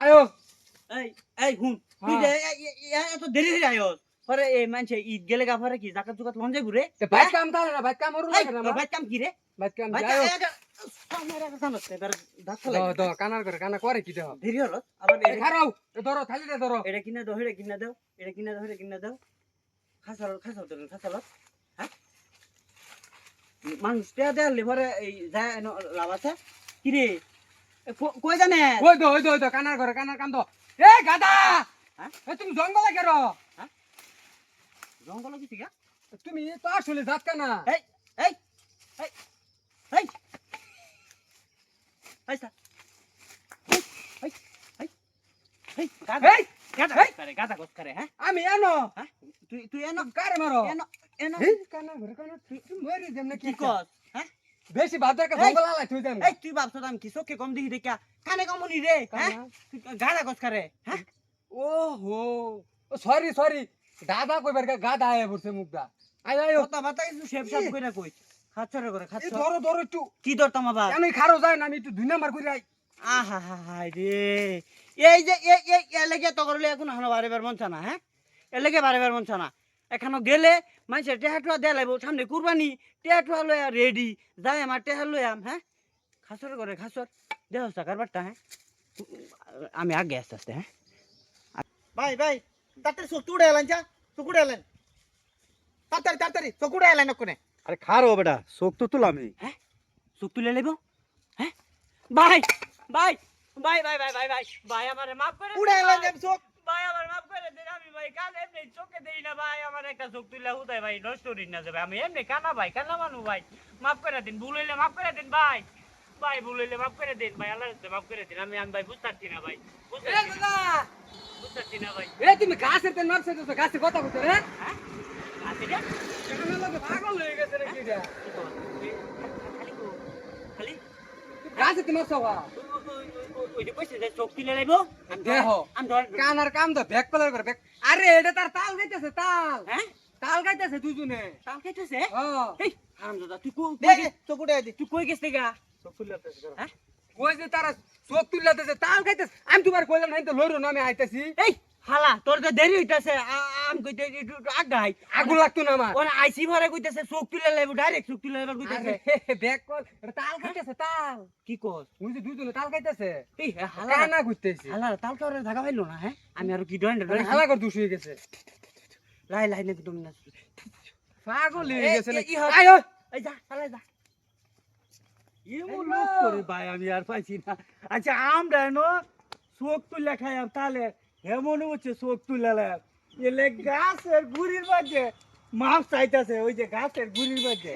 আয়ো। এই এই হুন তুই এত দেরি হয়ে আয়ো পরে এই মানছে ঈদ গেলে গা পরে কি জাকাত জুকাত লঞ্জে ঘুরে? ভাই হ্যাঁ? কাম তাহলে না ভাই কাম ওর না ভাই কাম কি রে? ভাই কাম আয়ো হ্যাঁ? মানুষ লাভ আছে। কিরে কই জানে? ওই দো ওই দো ওই দো কানার করে কানার দো এ গাদা হ্যাঁ? এ তুমি জঙ্গলে কেন? জঙ্গল কিছু গা তুমি তো আসলে যাত কানা। এই এই এই এই এই সা এই এই এই এই গাদা এই গাদা করে গাদা করে হ্যাঁ? আমি এনো। হ্যাঁ? তুই তুই এনো? কারে মারো? এনো এনো। কানার করে কানা তুই মরি যেমন কি কস? হ্যাঁ বেশি ভাত দেখা এই! জঙ্গল আলাই তুই দেন এই তুই ভাবছ আমি কি চোখে কম দেখি দেখা কানে কমনি রে হ্যাঁ? তুই গাদা গোস করে হ্যাঁ? ও হো সরি সরি দাদা কইবার কা গাদা আয়া পড়ছে মুখটা। আয় আয় কথা বাতা কিছু শেপ শেপ কইরা কই? খাচ্ছরে করে খাচ্ছ। ধরো ধরো একটু। কি ধরতাম আবার কেন খারো যায় না আমি একটু দুই নাম্বার করে আই। আহা হা হা রে। এই যে এই এই এলাকে তো করলে এখন এখনও বাড়িবার মন না হ্যাঁ? এলাকে বাড়িবার মন না। এখনও গেলে মানুষের টেহাটুয়া দেয়া লাগবো সামনে কুরবানি টেহাটুয়া লয়া রেডি যাই আমার টেহা লয়াম হ্যাঁ? খাসর করে খাসর। দেহ কারবারটা হ্যাঁ? আমি আগে আস্তে আস্তে হ্যাঁ? ভাই ভাই তাড়াতাড়ি চকুড়ে এলেন যা চকুড়ে এলেন। তাড়াতাড়ি তাড়াতাড়ি চকুড়ে এলেন ওখানে আরে খারো বেটা চোখ তো তুলামি চোখ তুলে নেব হ্যাঁ? ভাই ভাই ভাই ভাই ভাই ভাই ভাই ভাই আমারে মাফ করে উড়ে এলেন চোখ ভাই আমার মাফ করে দিন আমি ভাই কান এমনি চোখে দেই না ভাই আমার একটা চোখ তুলে হুদায় ভাই নষ্ট না যাবে আমি এমনি কানা ভাই কানা মানু ভাই। মাফ করে দিন ভুল হইলে মাফ করে দিন ভাই। ভাই ভুল হইলে মাফ করে দিন ভাই আল্লাহ মাফ করে দিন। আমি আমি ভাই বুঝতে না ভাই বুঝতে পারছি না, ভাই। এ তুমি গাছের তেল মারছে তো গাছে কথা কইতে রে হ্যাঁ? আছে রে? কেন লাগে পাগল হয়ে গেছে রে খালি খালি? গাছে তেল মারছো বা ওই- যে কইছে যে চোখ তুলে কাম তো ব্যাক করে ব্যাক আরে এটা তার তাল গাইতেছে তাল। হ্যাঁ? তাল গাইতেছে দুজনে তাল খাইতেছে ও এই হারামজাদা তুই কই দে কই দি। তুই কই গেছিস গা চোখ তুলাতে হ্যাঁ? যে তারা চোখ তুললাতেছে তাল গাইতেছে। আমি তোমার কইলাম না তো লইরো না আমি আইতাছি। এই হালা তোর তো দেরি হইতাছে আম কইতে আগাই। আগুন লাগতো না আমার। ওরা আইসি ভরে কইতেছে চোখ তুলে লাইব ডাইরেক্ট চোখ তুলে লাইব কইতেছে। ব্যাক কল তাল গাইতেছে তাল। কি কস ওই যে দুজনে তাল গাইতেছে এই হালা কানা ঘুরতেছে হালা তাল করে ঢাকা পাইলো না হ্যাঁ আমি আর কি ডয়েন ডয়েন হালা করে দুষ হয়ে গেছে। লাই লাই নাকি তুমি না পাগল হয়ে গেছে এই- নাকি? ই হয়। আয় এই যা চালাই যা। এমন লোক করে ভাই আমি আর পাইছি না। আচ্ছা আমরা চোখ তুলে খাইয়াম তাহলে এমন হচ্ছে চোখ তুলে এলে গাছের গুড়ির মাঝে মাছ চাইতেছে ওই যে গাছের গুড়ির মাঝে